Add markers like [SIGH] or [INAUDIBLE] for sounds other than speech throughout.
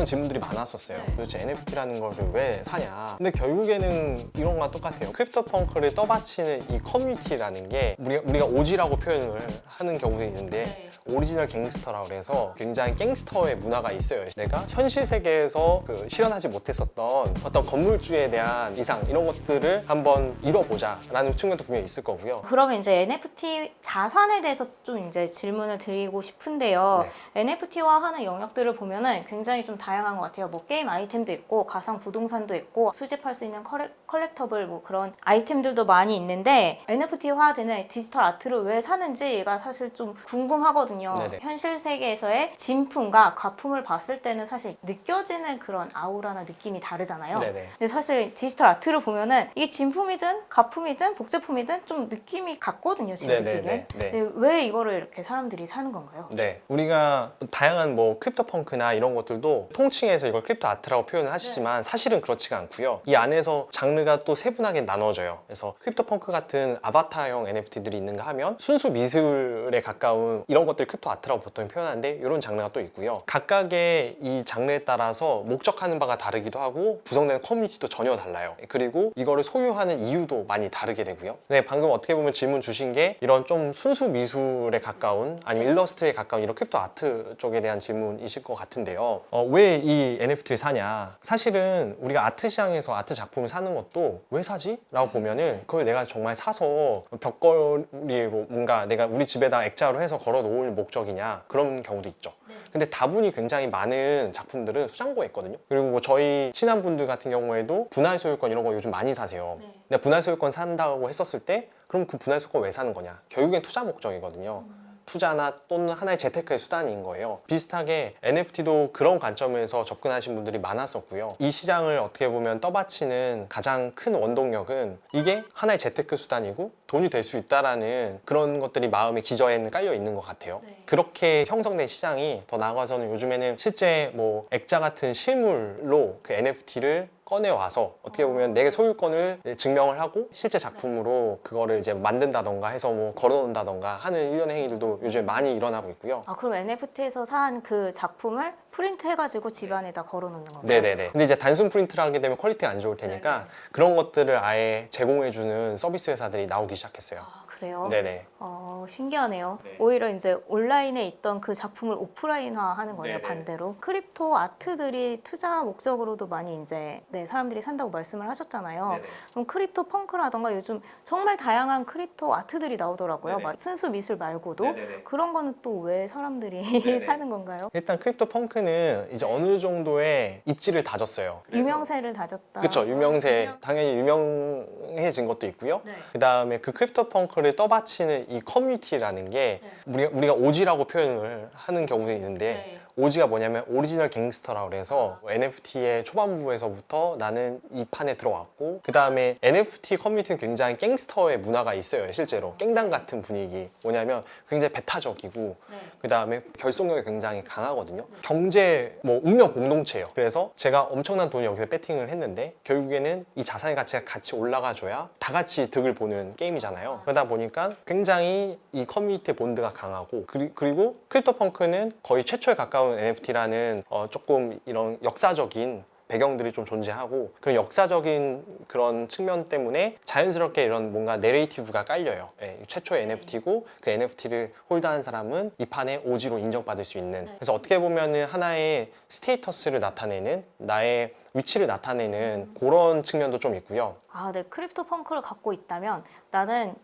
이런 질문들이 많았었어요. 네. 도대체 NFT라는 거를 왜 사냐? 근데 결국에는 이런 거랑 똑같아요. 크립토 펑크를 떠받치는 이 커뮤니티라는 게 우리가, 우리가 오지라고 표현을 하는 경우도 있는데 오리지널 갱스터라고 그래서 굉장히 갱스터의 문화가 있어요. 내가 현실 세계에서 그 실현하지 못했었던 어떤 건물주에 대한 이상 이런 것들을 한번 이뤄보자라는 측면도 분명히 있을 거고요. 그러면 이제 NFT 자산에 대해서 좀 이제 질문을 드리고 싶은데요. NFT화 하는 영역들을 보면은 굉장히 좀 다 양한 것 같아요. 뭐 게임 아이템도 있고 가상 부동산도 있고 수집할 수 있는 컬렉, 컬렉터블 뭐 그런 아이템들도 많이 있는데 NFT화되는 디지털 아트를 왜 사는지가 사실 좀 궁금하거든요. 네네. 현실 세계에서의 진품과 가품을 봤을 때는 사실 느껴지는 그런 아우라나 느낌이 다르잖아요. 네네. 근데 사실 디지털 아트를 보면은 이게 진품이든 가품이든 복제품이든 좀 느낌이 같거든요. 네네네. 느끼기엔. 네. 근데 왜 이거를 이렇게 사람들이 사는 건가요? 네, 우리가 다양한 뭐 크립토 펑크나 이런 것들도 통칭해서 이걸 크립토 아트라고 표현을 하시지만 사실은 그렇지가 않고요. 이 안에서 장르가 또 세분하게 나눠져요. 그래서 크립토 펑크 같은 아바타형 NFT들이 있는가 하면 순수 미술에 가까운 이런 것들 크립토 아트라고 보통 표현하는데 이런 장르가 또 있고요. 각각의 이 장르에 따라서 목적하는 바가 다르기도 하고 구성되는 커뮤니티도 전혀 달라요. 그리고 이거를 소유하는 이유도 많이 다르게 되고요. 네, 방금 어떻게 보면 질문 주신 게 이런 좀 순수 미술에 가까운 아니면 일러스트에 가까운 이런 크립토 아트 쪽에 대한 질문이실 것 같은데요. 어, 왜이 NFT를 사냐? 사실은 우리가 아트 시장에서 아트 작품을 사는 것도 왜 사지? 라고 보면은 그걸 내가 정말 사서 벽걸이에 뭐 뭔가 내가 우리 집에다 액자로 해서 걸어 놓을 목적이냐 그런 경우도 있죠. 근데 다분히 굉장히 많은 작품들은 수장고에 있거든요. 그리고 뭐 저희 친한 분들 같은 경우에도 분할 소유권 이런 거 요즘 많이 사세요. 네. 근데 분할 소유권 산다고 했었을 때 그럼 그 분할 소유권 왜 사는 거냐? 결국엔 투자 목적이거든요. 투자나 또는 하나의 재테크의 수단인 거예요. 비슷하게 NFT도 그런 관점에서 접근하신 분들이 많았었고요. 이 시장을 어떻게 보면 떠받치는 가장 큰 원동력은 이게 하나의 재테크 수단이고 돈이 될 수 있다라는 그런 것들이 마음의 기저에는 깔려 있는 것 같아요. 네. 그렇게 형성된 시장이 더 나아가서는 요즘에는 실제 뭐 액자 같은 실물로 그 NFT를 꺼내 와서 어떻게 보면 내게 소유권을 증명을 하고 실제 작품으로 그거를 이제 만든다던가 해서 뭐 걸어놓는다던가 하는 일련의 행위들도 요즘 많이 일어나고 있고요. 아 그럼 NFT에서 산 그 작품을 프린트 해가지고 집 안에다 걸어놓는 건가요? 네네네. 근데 이제 단순 프린트를 하게 되면 퀄리티가 안 좋을 테니까 네네. 그런 것들을 아예 제공해주는 서비스 회사들이 나오기 시작했어요. 아 그래요? 네네. 어, 신기하네요. 네. 오히려 이제 온라인에 있던 그 작품을 오프라인화 하는 거네요, 네네. 반대로. 크립토 아트들이 투자 목적으로도 많이 이제 네, 사람들이 산다고 말씀을 하셨잖아요. 네네. 그럼 크립토 펑크라던가 요즘 정말 다양한 크립토 아트들이 나오더라고요. 네네. 막 순수 미술 말고도. 네네네. 그런 거는 또 왜 사람들이 [LAUGHS] 네네. 사는 건가요? 일단 크립토 펑크는 이제 어느 정도의 입지를 다졌어요. 유명세를 다졌다. 그렇죠. 유명세 유명- 당연히 유명해진 것도 있고요. 네. 그 다음에 그 크립토 펑크를 떠받치는 이 커뮤니티라는 게 네. 우리가, 우리가 오지라고 표현을 하는 경우도 있는데 네. 오지가 뭐냐면 오리지널 갱스터라고 그래서 NFT의 초반부에서부터 나는 이 판에 들어왔고 그 다음에 NFT 커뮤니티는 굉장히 갱스터의 문화가 있어요 실제로 깽당 같은 분위기 뭐냐면 굉장히 배타적이고 네. 그 다음에 결속력이 굉장히 강하거든요. 경제 뭐 운명 공동체예요. 그래서 제가 엄청난 돈을 여기서 배팅을 했는데 결국에는 이 자산의 가치가 같이 올라가줘야 다 같이 득을 보는 게임이잖아요. 그러다 보니까 굉장히 이 커뮤니티 본드가 강하고 그리, 그리고 크립토 펑크는 거의 최초에 가까운 NFT라는 어, 조금 이런 역사적인 배경들이 좀 존재하고 그런 역사적인 그런 측면 때문에 자연스럽게 이런 뭔가 내레이티브가 깔려요. 예, 최초의 NFT고 그 NFT를 홀드하는 사람은 이 판에 오지로 인정받을 수 있는. 네. 그래서 어떻게 보면은 하나의 스테이터스를 나타내는 나의 위치를 나타내는 그런 측면도 좀 있고요. 아, 네. 크립토 펑크를 갖고 있다면 나는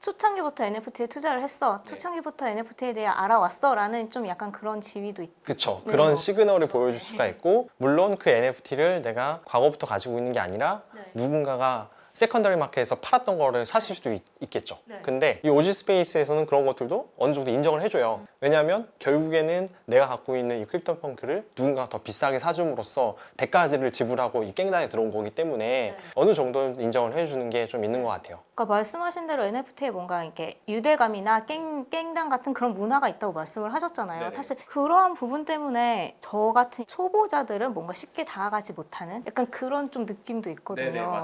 초창기부터 NFT에 투자를 했어. 네. 초창기부터 NFT에 대해 알아왔어. 라는 좀 약간 그런 지위도 있 그쵸. 네, 그런 뭐. 시그널을 보여줄 수가 있고, 물론 그 NFT를 내가 과거부터 가지고 있는 게 아니라 네. 누군가가 세컨더리 마켓에서 팔았던 거를 샀을 수도 있, 겠죠 네. 근데 이 오지 스페이스에서는 그런 것들도 어느 정도 인정을 해줘요. 왜냐하면 결국에는 내가 갖고 있는 이 크립토 펑크를 누군가가 더 비싸게 사줌으로써 대가를 지불하고 이 깽단에 들어온 거기 때문에 네. 어느 정도는 인정을 해주는 게 좀 있는 것 같아요. 그러니까 말씀하신 대로 NFT에 뭔가 이렇게 유대감이나 깽, 깽당 같은 그런 문화가 있다고 말씀을 하셨잖아요. 네네. 사실 그러한 부분 때문에 저 같은 초보자들은 뭔가 쉽게 다가가지 못하는 약간 그런 좀 느낌도 있거든요.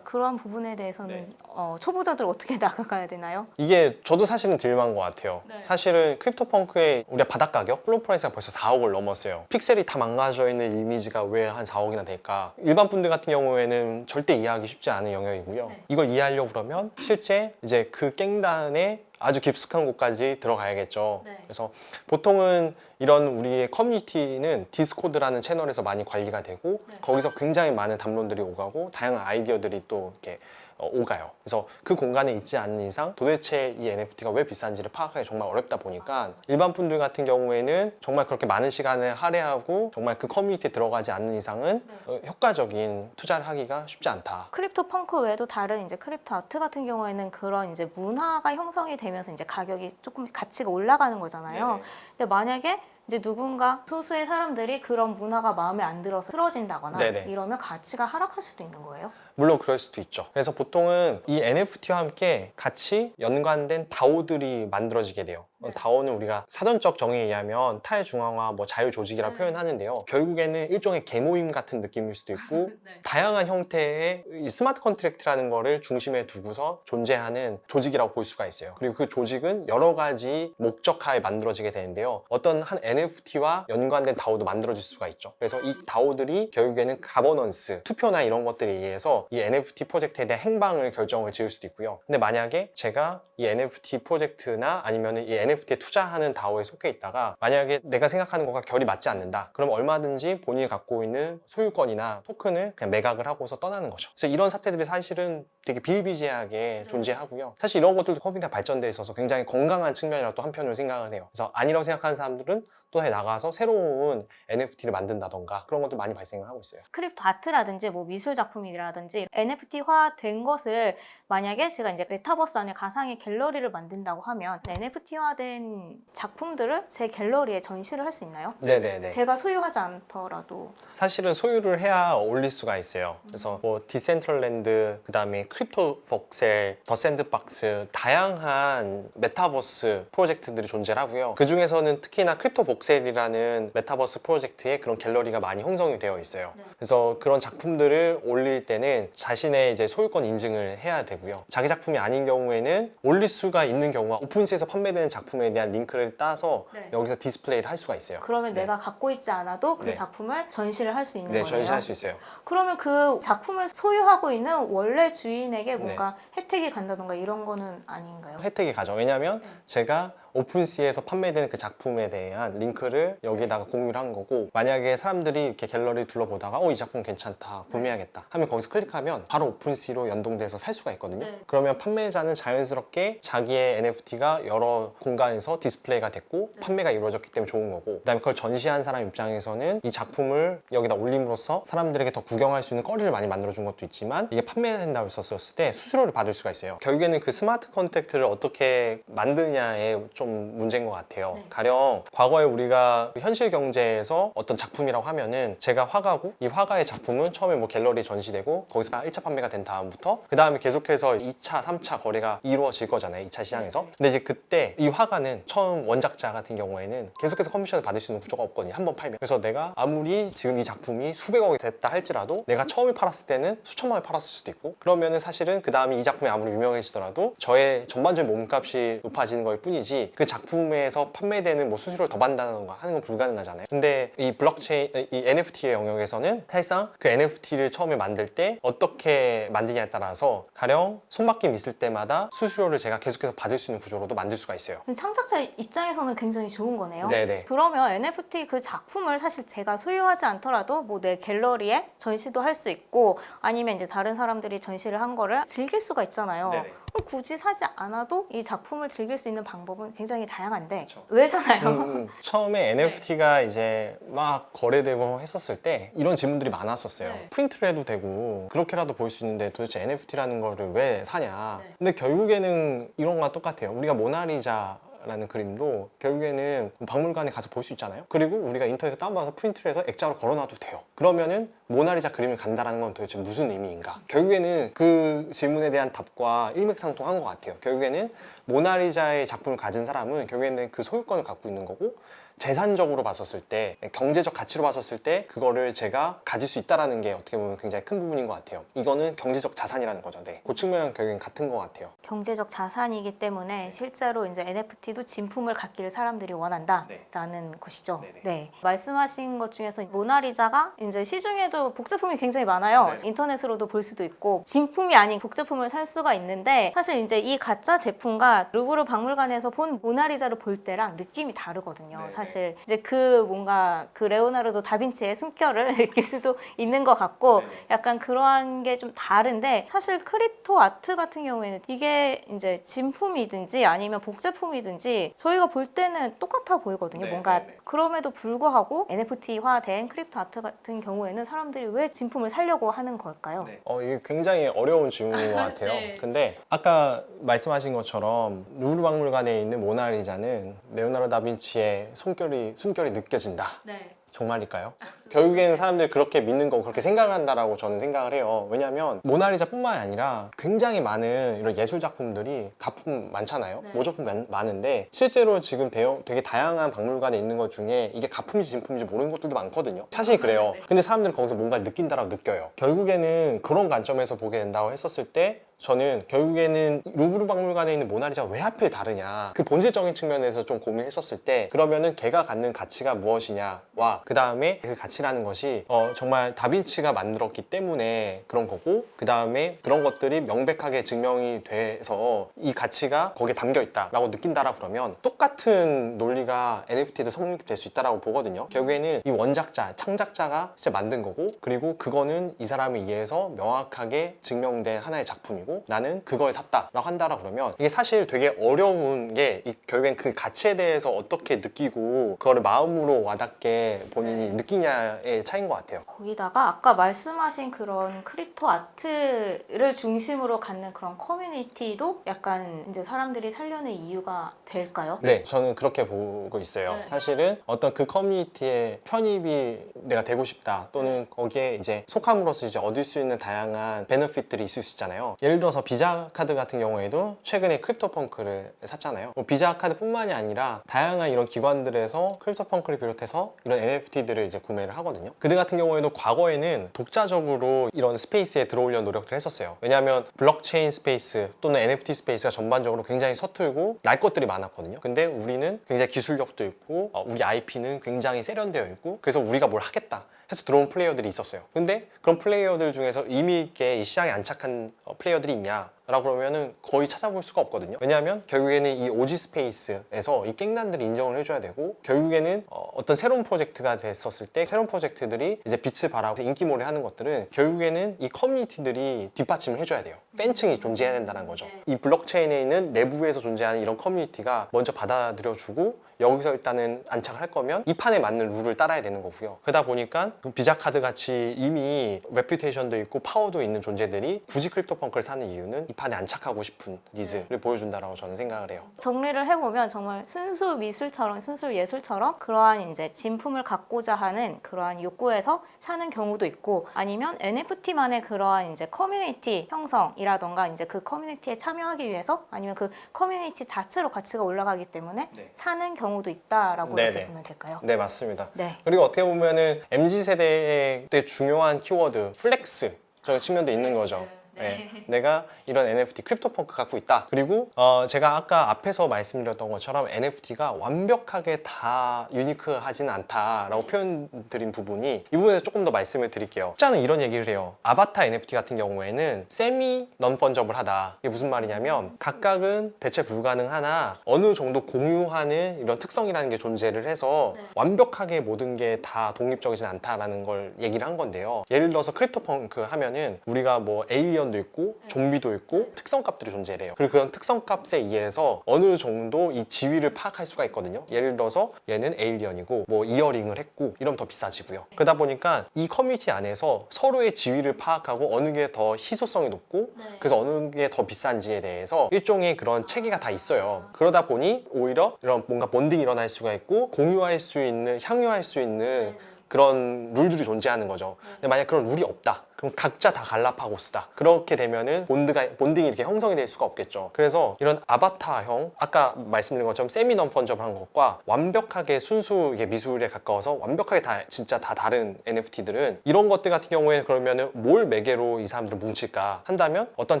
그러한 부분에 대해서는 네. 어, 초보자들 어떻게 [LAUGHS] 나가가야 되나요? 이게 저도 사실은 딜만 것 같아요. 네. 사실은 크립토펑크의 우리가 바닥 가격 플로 프라이스가 벌써 4억을 넘었어요. 픽셀이 다 망가져 있는 이미지가 왜 한 4억이나 될까? 일반 분들 같은 경우에는 절대 이해하기 쉽지 않은 영역이고요. 네. 이걸 이해하려고 그러면 실제 이제 그 깽단에 아주 깊숙한 곳까지 들어가야겠죠. 네. 그래서 보통은 이런 우리의 커뮤니티는 디스코드라는 채널에서 많이 관리가 되고 네. 거기서 굉장히 많은 담론들이 오가고 다양한 아이디어들이 또 이렇게 어, 오가요. 그래서 그 공간에 있지 않는 이상 도대체 이 NFT가 왜 비싼지를 파악하기 정말 어렵다 보니까 일반 분들 같은 경우에는 정말 그렇게 많은 시간을 할애하고 정말 그 커뮤니티에 들어가지 않는 이상은 네. 어, 효과적인 투자를 하기가 쉽지 않다. 크립토 펑크 외에도 다른 이제 크립토 아트 같은 경우에는 그런 이제 문화가 형성이 되면서 이제 가격이 조금 가치가 올라가는 거잖아요. 근데 만약에 이제 누군가 소수의 사람들이 그런 문화가 마음에 안 들어서 틀어진다거나 네네. 이러면 가치가 하락할 수도 있는 거예요. 물론 그럴 수도 있죠. 그래서 보통은 이 NFT와 함께 같이 연관된 DAO들이 만들어지게 돼요. 네. DAO는 우리가 사전적 정의에 의하면 탈중앙화, 뭐 자유조직이라 네. 표현하는데요. 결국에는 일종의 개모임 같은 느낌일 수도 있고 [LAUGHS] 네. 다양한 형태의 이 스마트 컨트랙트라는 거를 중심에 두고서 존재하는 조직이라고 볼 수가 있어요. 그리고 그 조직은 여러 가지 목적하에 만들어지게 되는데요. 어떤 한 NFT와 연관된 DAO도 만들어질 수가 있죠. 그래서 이 DAO들이 결국에는 가버넌스, 투표나 이런 것들에 의해서 이 NFT 프로젝트에 대한 행방을 결정을 지을 수도 있고요. 근데 만약에 제가 이 NFT 프로젝트나 아니면 이 NFT 에 투자하는 DAO에 속해 있다가 만약에 내가 생각하는 것과 결이 맞지 않는다. 그럼 얼마든지 본인이 갖고 있는 소유권이나 토큰을 그냥 매각을 하고서 떠나는 거죠. 그래서 이런 사태들이 사실은 되게 비일비재하게 존재하고요. 사실 이런 것들도 커뮤니티가 발전돼 있어서 굉장히 건강한 측면이라고 또 한편으로 생각을 해요. 그래서 아니라고 생각하는 사람들은 또 해 나가서 새로운 NFT를 만든다던가 그런 것들 많이 발생을 하고 있어요. 크립토 아트라든지 뭐 미술 작품이라든지 NFT화 된 것을 만약에 제가 이제 메타버스 안에 가상의 갤러리를 만든다고 하면 NFT화된 작품들을 제 갤러리에 전시를 할 수 있나요? 네네네. 제가 소유하지 않더라도 사실은 소유를 해야 올릴 수가 있어요. 그래서 뭐 디센트럴랜드, 그다음에 크립토 복셀, 더 샌드박스 다양한 메타버스 프로젝트들이 존재하고요. 그 중에서는 특히나 크립토 복 셀이라는 메타버스 프로젝트에 그런 갤러리가 많이 형성이 되어 있어요. 네. 그래서 그런 작품들을 올릴 때는 자신의 이제 소유권 인증을 해야 되고요. 자기 작품이 아닌 경우에는 올릴 수가 있는 경우가 오픈시에서 판매되는 작품에 대한 링크를 따서 네. 여기서 디스플레이를 할 수가 있어요. 그러면 네. 내가 갖고 있지 않아도 그 네. 작품을 전시를 할 수 있는 네, 거예요. 전시할 수 있어요. 그러면 그 작품을 소유하고 있는 원래 네. 주인에게 뭔가 혜택이 간다던가 이런 거는 아닌가요? 혜택이 가죠. 왜냐하면 네. 제가 오픈시에서 판매되는 그 작품에 대한 링크를 여기다가 공유를 한 거고 만약에 사람들이 이렇게 갤러리 둘러보다가 어 이 작품 괜찮다 구매하겠다 하면 거기서 클릭하면 바로 오픈시로 연동돼서 살 수가 있거든요. 네. 그러면 판매자는 자연스럽게 자기의 NFT가 여러 공간에서 디스플레이가 됐고 네. 판매가 이루어졌기 때문에 좋은 거고 그다음에 그걸 전시한 사람 입장에서는 이 작품을 여기다 올림으로써 사람들에게 더 구경할 수 있는 거리를 많이 만들어준 것도 있지만 이게 판매된다고 했었을 때 수수료를 받을 수가 있어요. 결국에는 그 스마트 컨택트를 어떻게 만드냐에 좀 문제인 것 같아요. 네. 가령 과거에 우리가 현실 경제에서 어떤 작품이라고 하면은 제가 화가고 이 화가의 작품은 처음에 뭐 갤러리에 전시되고 거기서 1차 판매가 된 다음부터 그 다음에 계속해서 2차, 3차 거래가 이루어질 거잖아요. 2차 시장에서. 근데 이제 그때 이 화가는 처음 원작자 같은 경우에는 계속해서 커미션을 받을 수 있는 구조가 없거든요. 한 번 팔면. 그래서 내가 아무리 지금 이 작품이 수백억이 됐다 할지라도 내가 처음에 팔았을 때는 수천만 원에 팔았을 수도 있고 그러면은 사실은 그 다음에 이 작품이 아무리 유명해지더라도 저의 전반적인 몸값이 높아지는 걸 뿐이지 그 작품에서 판매되는 뭐 수수료를 더 받는다던가 하는 건 불가능하잖아요. 근데 이 블록체인, 이 NFT의 영역에서는 사실상 그 NFT를 처음에 만들 때 어떻게 만드냐에 따라서 가령 손바뀜 있을 때마다 수수료를 제가 계속해서 받을 수 있는 구조로도 만들 수가 있어요. 창작자 입장에서는 굉장히 좋은 거네요. 네네. 그러면 NFT 그 작품을 사실 제가 소유하지 않더라도 뭐 내 갤러리에 전시도 할 수 있고 아니면 이제 다른 사람들이 전시를 한 거를 즐길 수가 있잖아요. 네네. 그럼 굳이 사지 않아도 이 작품을 즐길 수 있는 방법은 굉장히 다양한데 그렇죠. 왜 사나요? 음, 음. 처음에 [LAUGHS] NFT가 이제 막 거래되고 했었을 때 이런 질문들이 많았었어요. 네. 프린트를 해도 되고 그렇게라도 보일 수 있는데 도대체 NFT라는 거를 왜 사냐. 네. 근데 결국에는 이런 거랑 똑같아요. 우리가 모나리자 라는 그림도 결국에는 박물관에 가서 볼 수 있잖아요. 그리고 우리가 인터넷에 다운받아서 프린트를 해서 액자로 걸어놔도 돼요. 그러면은 모나리자 그림을 간다라는 건 도대체 무슨 의미인가? 결국에는 그 질문에 대한 답과 일맥상통한 것 같아요. 결국에는 모나리자의 작품을 가진 사람은 결국에는 그 소유권을 갖고 있는 거고 재산적으로 봤었을 때 경제적 가치로 봤었을 때 그거를 제가 가질 수 있다라는 게 어떻게 보면 굉장히 큰 부분인 것 같아요. 이거는 경제적 자산이라는 거죠. 네. 그 측면은 결국엔 같은 것 같아요. 경제적 자산이기 때문에 실제로 이제 NFT도 진품을 갖기를 사람들이 원한다라는 것이죠. 네네. 네. 말씀하신 것 중에서 모나리자가 이제 시중에도 복제품이 굉장히 많아요. 네. 인터넷으로도 볼 수도 있고 진품이 아닌 복제품을 살 수가 있는데 사실 이제 이 가짜 제품과 루브르 박물관에서 본 모나리자를 볼 때랑 느낌이 다르거든요. 네네. 사실 이제 그 뭔가 그 레오나르도 다빈치의 숨결을 [LAUGHS] 느낄 수도 있는 것 같고 네네. 약간 그러한 게 좀 다른데 사실 크립토 아트 같은 경우에는 이게 이제 진품이든지 아니면 복제품이든지 저희가 볼 때는 똑같아 보이거든요. 네, 뭔가 네, 네. 그럼에도 불구하고 NFT화된 크립토 아트 같은 경우에는 사람들이 왜 진품을 살려고 하는 걸까요? 어, 이게 굉장히 어려운 질문인 것 같아요. [LAUGHS] 네. 근데 아까 말씀하신 것처럼 루브르 박물관에 있는 모나리자는 레오나르도 다빈치의 손 결이 숨결이 느껴진다. 네. 정말일까요? 결국에는 사람들이 그렇게 믿는 거고 그렇게 생각을 한다라고 저는 생각을 해요. 왜냐하면 모나리자뿐만 아니라 굉장히 많은 이런 예술 작품들이 가품 많잖아요. 네. 모조품 많, 많은데 실제로 지금 대형, 되게 다양한 박물관에 있는 것 중에 이게 가품인지 진품인지 모르는 것들도 많거든요. 사실 그래요. 근데 사람들은 거기서 뭔가를 느낀다라고 느껴요. 결국에는 그런 관점에서 보게 된다고 했었을 때 저는 결국에는 루브르 박물관에 있는 모나리자 왜 하필 다르냐. 그 본질적인 측면에서 좀 고민했었을 때 그러면은 걔가 갖는 가치가 무엇이냐와 그 다음에 그 가치라는 것이 어, 정말 다빈치가 만들었기 때문에 그런 거고 그 다음에 그런 것들이 명백하게 증명이 돼서 이 가치가 거기에 담겨 있다라고 느낀다라 그러면 똑같은 논리가 NFT도 성립될 수 있다라고 보거든요. 결국에는 이 원작자 창작자가 진짜 만든 거고 그리고 그거는 이 사람에 의해서 명확하게 증명된 하나의 작품이고 나는 그걸 샀다라고 한다라 그러면 이게 사실 되게 어려운 게이 결국엔 그 가치에 대해서 어떻게 느끼고 그거를 마음으로 와닿게 본인이 느끼냐의 차이인 것 같아요. 거기다가 아까 말씀하신 그런 크립토 아트를 중심으로 갖는 그런 커뮤니티도 약간 이제 사람들이 살려는 이유가 될까요? 네, 저는 그렇게 보고 있어요. 네. 사실은 어떤 그 커뮤니티에 편입이 내가 되고 싶다 또는 거기에 이제 속함으로써 이제 얻을 수 있는 다양한 베너핏들이 있을 수 있잖아요. 예를 들어서 비자 카드 같은 경우에도 최근에 크립토 펑크를 샀잖아요. 뭐 비자 카드뿐만이 아니라 다양한 이런 기관들에서 크립토 펑크를 비롯해서 이런 NFT들을 이제 구매를 하거든요. 그들 같은 경우에도 과거에는 독자적으로 이런 스페이스에 들어오려는 노력들을 했었어요. 왜냐하면 블록체인 스페이스 또는 NFT 스페이스가 전반적으로 굉장히 서툴고 날 것들이 많았거든요. 근데 우리는 굉장히 기술력도 있고 어, 우리 IP는 굉장히 세련되어 있고 그래서 우리가 뭘 하겠다. 해서 들어온 플레이어들이 있었어요. 근데 그런 플레이어들 중에서 의미 있게 이 시장에 안착한 어, 플레이어들이 있냐? 라고 그러면은 거의 찾아볼 수가 없거든요. 왜냐하면 결국에는 이 오지 스페이스에서 이 깽단들이 인정을 해줘야 되고 결국에는 어, 어떤 새로운 프로젝트가 됐었을 때 새로운 프로젝트들이 이제 빛을 발하고 인기몰이 하는 것들은 결국에는 이 커뮤니티들이 뒷받침을 해줘야 돼요. 팬층이 존재해야 된다는 거죠. 이 블록체인에 있는 내부에서 존재하는 이런 커뮤니티가 먼저 받아들여주고 여기서 일단은 안착을 할 거면 이 판에 맞는 룰을 따라야 되는 거고요. 그러다 보니까 비자 카드 같이 이미 레퓨테이션도 있고 파워도 있는 존재들이 굳이 크립토 펑크를 사는 이유는 이 판에 안착하고 싶은 니즈를 보여준다라고 저는 생각을 해요. 정리를 해보면 정말 순수 미술처럼 순수 예술처럼 그러한 이제 진품을 갖고자 하는 그러한 욕구에서 사는 경우도 있고 아니면 NFT만의 그러한 이제 커뮤니티 형성이라던가 이제 그 커뮤니티에 참여하기 위해서 아니면 그 커뮤니티 자체로 가치가 올라가기 때문에 네. 사는 경우 도 있다라고 네네. 이렇게 보면 될까요? 네 맞습니다. 네. 그리고 어떻게 보면은 MZ 세대의 때 중요한 키워드 플렉스 저 측면도 있는 거죠. 네. 내가 이런 NFT 크립토펑크 갖고 있다. 그리고 어, 제가 아까 앞에서 말씀드렸던 것처럼 NFT가 완벽하게 다 유니크하진 않다라고 표현드린 부분이 이 부분에서 조금 더 말씀을 드릴게요. 숫자는 이런 얘기를 해요. 아바타 NFT 같은 경우에는 세미 넌 펀저블하다. 이게 무슨 말이냐면 각각은 대체 불가능하나 어느 정도 공유하는 이런 특성이라는 게 존재를 해서 네. 완벽하게 모든 게 다 독립적이진 않다라는 걸 얘기를 한 건데요. 예를 들어서 크립토펑크 하면은 우리가 뭐 에일리언 도 있고 좀비도 있고 특성값들이 존재해요. 그리고 그런 특성값에 의해서 어느 정도 이 지위를 파악할 수가 있거든요. 예를 들어서 얘는 에일리언이고 뭐 이어링을 했고 이러면 더 비싸지고요. 그러다 보니까 이 커뮤니티 안에서 서로의 지위를 파악하고 어느 게 더 희소성이 높고 네. 그래서 어느 게 더 비싼지에 대해서 일종의 그런 체계가 다 있어요. 그러다 보니 오히려 이런 뭔가 본딩이 일어날 수가 있고 공유할 수 있는 향유할 수 있는 그런 룰들이 존재하는 거죠. 근데 만약 그런 룰이 없다. 그럼 각자 다 갈라파고스다. 그렇게 되면은 본드가 본딩이 이렇게 형성이 될 수가 없겠죠. 그래서 이런 아바타형 아까 말씀드린 것처럼 세미 non-fungible 것과 완벽하게 순수 이게 미술에 가까워서 완벽하게 다 진짜 다 다른 NFT들은 이런 것들 같은 경우에 그러면은 뭘 매개로 이 사람들을 뭉칠까 한다면 어떤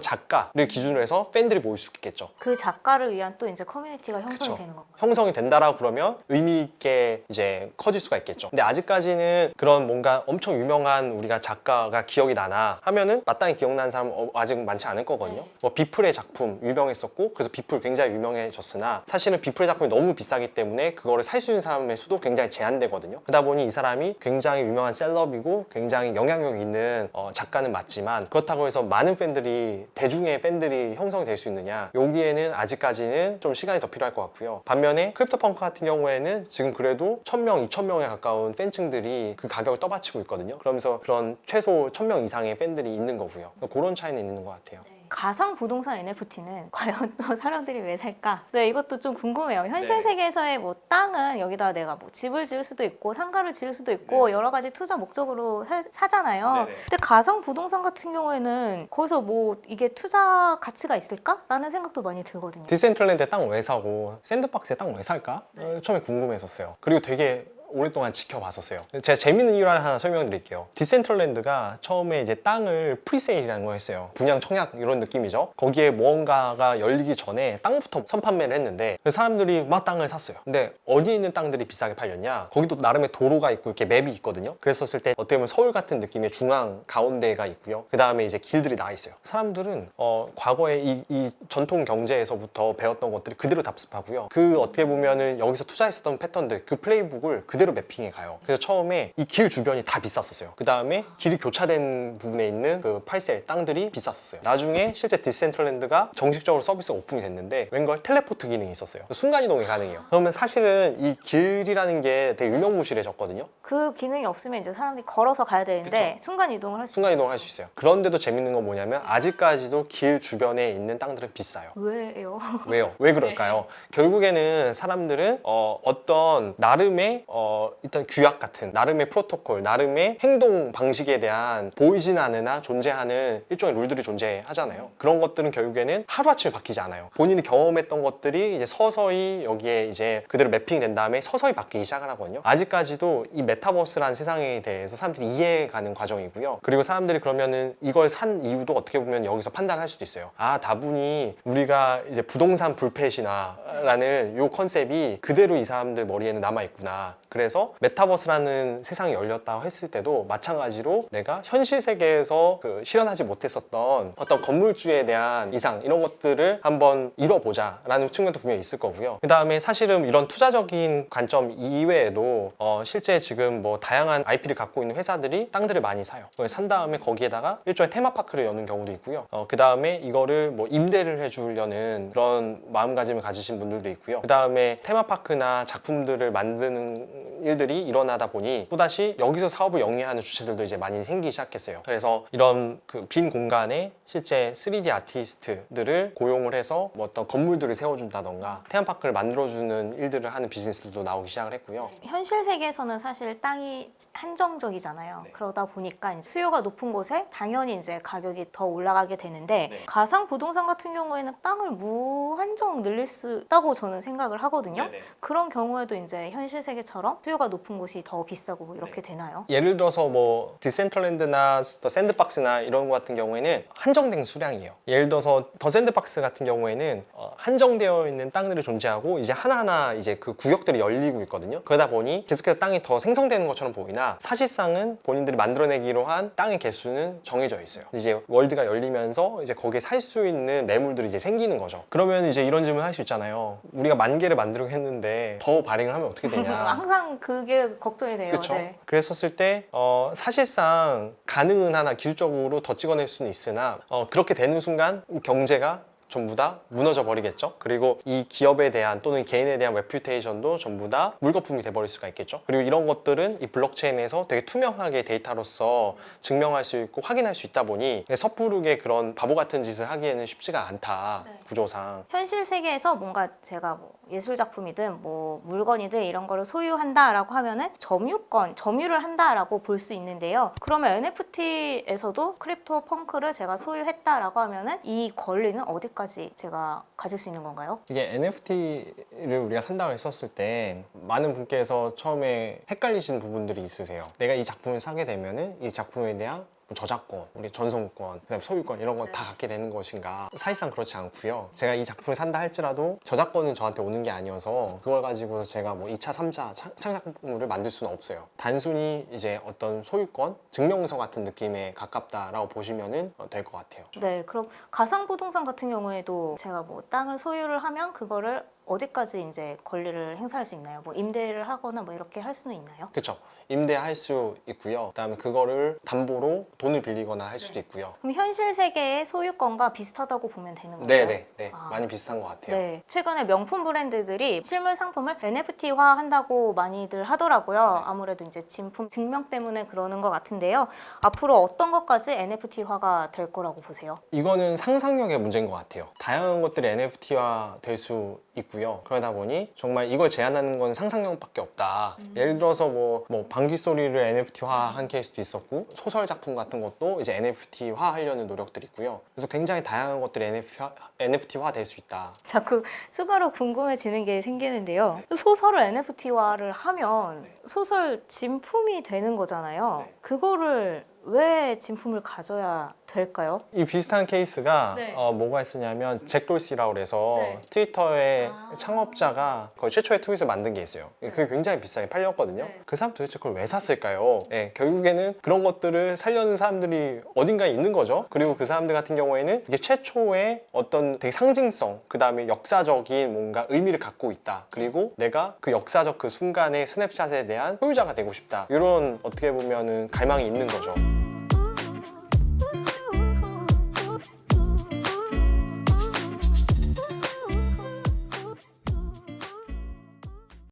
작가를 기준으로 해서 팬들이 모일 수 있겠죠. 그 작가를 위한 또 이제 커뮤니티가 형성이 그쵸. 되는 거고. 형성이 된다라고 그러면 의미 있게 이제 커질 수가 있겠죠. 근데 아직까지는 그런 뭔가 엄청 유명한 우리가 작가가 기억이 나나 하면은 마땅히 기억나는 사람 은 아직 많지 않을 거거든요. 뭐 비플의 작품 유명했었고 그래서 비플 굉장히 유명해졌으나 사실은 비플의 작품이 너무 비싸기 때문에 그거를 살 수 있는 사람의 수도 굉장히 제한되거든요. 그러다 보니 이 사람이 굉장히 유명한 셀럽이고 굉장히 영향력 있는 어, 작가는 맞지만 그렇다고 해서 많은 팬들이 대중의 팬들이 형성이 될수 있느냐 여기에는 아직까지는 좀 시간이 더 필요할 것 같고요. 반면에 크립토펑크 같은 경우에는 지금 그래도 1000명, 2000명에 가까운 팬층들이 그 가격을 떠받치고 있거든요. 그러면서 그런 최소 1000명 이상의 팬들이 있는 거고요. 그런 차이는 있는 것 같아요. 가상 부동산 NFT는 [LAUGHS] 과연 또 사람들이 왜 살까? 네, 이것도 좀 궁금해요. 현실 네. 세계에서의 뭐 땅은 여기다 내가 뭐 집을 지을 수도 있고 상가를 지을 수도 있고 네. 여러 가지 투자 목적으로 사- 사잖아요. 네네. 근데 가상 부동산 같은 경우에는 거기서 뭐 이게 투자 가치가 있을까?라는 생각도 많이 들거든요. 디센트럴랜드에 땅왜 사고 샌드박스에 땅 왜 살까? 네. 어, 처음에 궁금했었어요. 그리고 되게 오랫동안 지켜봤었어요. 제가 재밌는 이유 하나 설명드릴게요. 디센트럴랜드가 처음에 이제 땅을 프리세일이라는 걸 했어요. 분양 청약 이런 느낌이죠. 거기에 무언가가 열리기 전에 땅부터 선판매를 했는데 그 사람들이 막 땅을 샀어요. 근데 어디 있는 땅들이 비싸게 팔렸냐? 거기도 나름의 도로가 있고 이렇게 맵이 있거든요. 그랬었을 때 어떻게 보면 서울 같은 느낌의 중앙 가운데가 있고요. 그 다음에 이제 길들이 나와 있어요. 사람들은 어, 과거에 이, 이 전통 경제에서부터 배웠던 것들이 그대로 답습하고요. 그 어떻게 보면은 여기서 투자했었던 패턴들 그 플레이북을 그대로 매핑해 가요. 그래서 처음에 이 길 주변이 다 비쌌었어요. 그 다음에 길이 교차된 부분에 있는 그 팔셀 땅들이 비쌌었어요. 나중에 실제 디센트럴랜드가 정식적으로 서비스가 오픈이 됐는데 웬걸 텔레포트 기능이 있었어요. 순간 이동이 가능해요. 그러면 사실은 이 길이라는 게 되게 유명무실해졌거든요. 그 기능이 없으면 이제 사람들이 걸어서 가야 되는데 순간 이동을 할 수. 순간 이동을 할 수 있어요. 그런데도 재밌는 건 뭐냐면 아직까지도 길 주변에 있는 땅들은 비싸요. 왜요? 왜요? 왜 그럴까요? [LAUGHS] 결국에는 사람들은 어, 떤 나름의 어, 일단 규약 같은 나름의 프로토콜, 나름의 행동 방식에 대한 보이진 않으나 존재하는 일종의 룰들이 존재하잖아요. 그런 것들은 결국에는 하루아침에 바뀌지 않아요. 본인이 경험했던 것들이 이제 서서히 여기에 이제 그대로 매핑된 다음에 서서히 바뀌기 시작을 하거든요. 아직까지도 이 메타버스라는 세상에 대해서 사람들이 이해해가는 과정이고요. 그리고 사람들이 그러면은 이걸 산 이유도 어떻게 보면 여기서 판단할 수도 있어요. 아, 다분히 우리가 이제 부동산 불패시나라는 요 컨셉이 그대로 이 사람들 머리에는 남아있구나. 그래서 메타버스라는 세상이 열렸다고 했을 때도 마찬가지로 내가 현실 세계에서 그 실현하지 못했었던 어떤 건물주에 대한 이상 이런 것들을 한번 이뤄보자라는 측면도 분명히 있을 거고요. 그 다음에 사실은 이런 투자적인 관점 이외에도 어, 실제 지금 뭐 다양한 IP를 갖고 있는 회사들이 땅들을 많이 사요. 그걸 산 다음에 거기에다가 일종의 테마파크를 여는 경우도 있고요. 어, 그 다음에 이거를 뭐 임대를 해주려는 그런 마음가짐을 가지신 분들도 있고요. 그 다음에 테마파크나 작품들을 만드는 일들이 일어나다 보니 또다시 여기서 사업을 영위하는 주체들도 이제 많이 생기기 시작했어요. 그래서 이런 그 빈 공간에 실제 3D 아티스트들을 고용을 해서 뭐 어떤 건물들을 세워준다던가 테마파크를 만들어주는 일들을 하는 비즈니스들도 나오기 시작을 했고요. 현실 세계에서는 사실 땅이 한정적이잖아요. 네. 그러다 보니까 수요가 높은 곳에 당연히 이제 가격이 더 올라가게 되는데 네. 가상 부동산 같은 경우에는 땅을 무한정 늘릴 수 있다고 저는 생각을 네. 하거든요. 그런 경우에도 이제 현실 세계처럼 수요가 높은 곳이 더 비싸고 뭐 이렇게 네. 되나요? 예를 들어서 뭐 디센트럴랜드나 더 샌드박스나 이런 거 같은 경우에는 한정 된 수량이에요. 예를 들어서 더 샌드박스 같은 경우에는 어, 한정되어 있는 땅들이 존재하고 이제 하나하나 이제 그 구역들이 열리고 있거든요. 그러다 보니 계속해서 땅이 더 생성되는 것처럼 보이나 사실상은 본인들이 만들어내기로 한 땅의 개수는 정해져 있어요. 이제 월드가 열리면서 이제 거기에 살 수 있는 매물들이 이제 생기는 거죠. 그러면 이제 이런 질문 할 수 있잖아요. 우리가 만 개를 만들려고 했는데 더 발행을 하면 어떻게 되냐. [LAUGHS] 항상 그게 걱정이 돼요. 그렇죠. 네. 그랬었을 때 어, 사실상 가능은 하나 기술적으로 더 찍어낼 수는 있으나 어, 그렇게 되는 순간 경제가 전부 다 무너져 버리겠죠. 그리고 이 기업에 대한 또는 개인에 대한 레퓨테이션도 전부 다 물거품이 돼 버릴 수가 있겠죠. 그리고 이런 것들은 이 블록체인에서 되게 투명하게 데이터로서 증명할 수 있고 확인할 수 있다 보니 섣부르게 그런 바보 같은 짓을 하기에는 쉽지가 않다. 네. 구조상. 현실 세계에서 뭔가 제가 뭐 예술 작품이든 뭐 물건이든 이런 거를 소유한다라고 하면은 점유권, 점유를 한다라고 볼 수 있는데요. 그러면 NFT에서도 크립토 펑크를 제가 소유했다라고 하면은 이 권리는 어디까지 제가 가질 수 있는 건가요? 이게 NFT를 우리가 산다고 했었을 때 많은 분께서 처음에 헷갈리시는 부분들이 있으세요. 내가 이 작품을 사게 되면은 이 작품에 대한 뭐 저작권, 우리 전송권, 그다음 소유권 이런 거다 갖게 되는 것인가? 사실상 그렇지 않고요. 제가 이 작품을 산다 할지라도 저작권은 저한테 오는 게 아니어서 그걸 가지고 제가 뭐 2차, 3차 창- 창작물을 만들 수는 없어요. 단순히 이제 어떤 소유권, 증명서 같은 느낌에 가깝다라고 보시면은 될 것 같아요. 네, 그럼 가상 부동산 같은 경우에도 제가 뭐 땅을 소유를 하면 그거를 어디까지 이제 권리를 행사할 수 있나요? 뭐 임대를 하거나 뭐 이렇게 할 수는 있나요? 그렇죠. 임대할 수 있고요. 그다음에 그거를 담보로 돈을 빌리거나 할 수도 있고요. 그럼 현실 세계의 소유권과 비슷하다고 보면 되는 건가요? 네, 네, 네. 아. 많이 비슷한 것 같아요. 네, 최근에 명품 브랜드들이 실물 상품을 NFT화 한다고 많이들 하더라고요. 아무래도 이제 진품 증명 때문에 그러는 것 같은데요. 앞으로 어떤 것까지 NFT화가 될 거라고 보세요? 이거는 상상력의 문제인 것 같아요. 다양한 것들이 NFT화 될 수 있고 요. 그러다 보니 정말 이걸 제한하는 건 상상력밖에 없다. 예를 들어서 뭐, 뭐 방귀 소리를 NFT화 한 케이스도 있었고 소설 작품 같은 것도 이제 NFT화 하려는 노력들이 있고요. 그래서 굉장히 다양한 것들이 NFT화, NFT화 될 수 있다. 자꾸 추가로 궁금해지는 게 생기는데요. 소설을 NFT화를 하면 소설 진품이 되는 거잖아요. 그거를 왜 진품을 가져야 될까요? 이 비슷한 케이스가 네. 어, 뭐가 있었냐면 잭 돌시라고 그래서 네. 트위터의 아. 창업자가 거의 최초의 트윗을 만든 게 있어요. 그게 굉장히 비싸게 팔렸거든요. 네. 그 사람 도대체 그걸 왜 샀을까요? 네, 결국에는 그런 것들을 살려는 사람들이 어딘가에 있는 거죠. 그리고 그 사람들 같은 경우에는 이게 최초의 어떤 되게 상징성, 그 다음에 역사적인 뭔가 의미를 갖고 있다. 그리고 내가 그 역사적 그 순간의 스냅샷에 대한 소유자가 되고 싶다. 이런 어떻게 보면은 갈망이 있는 거죠.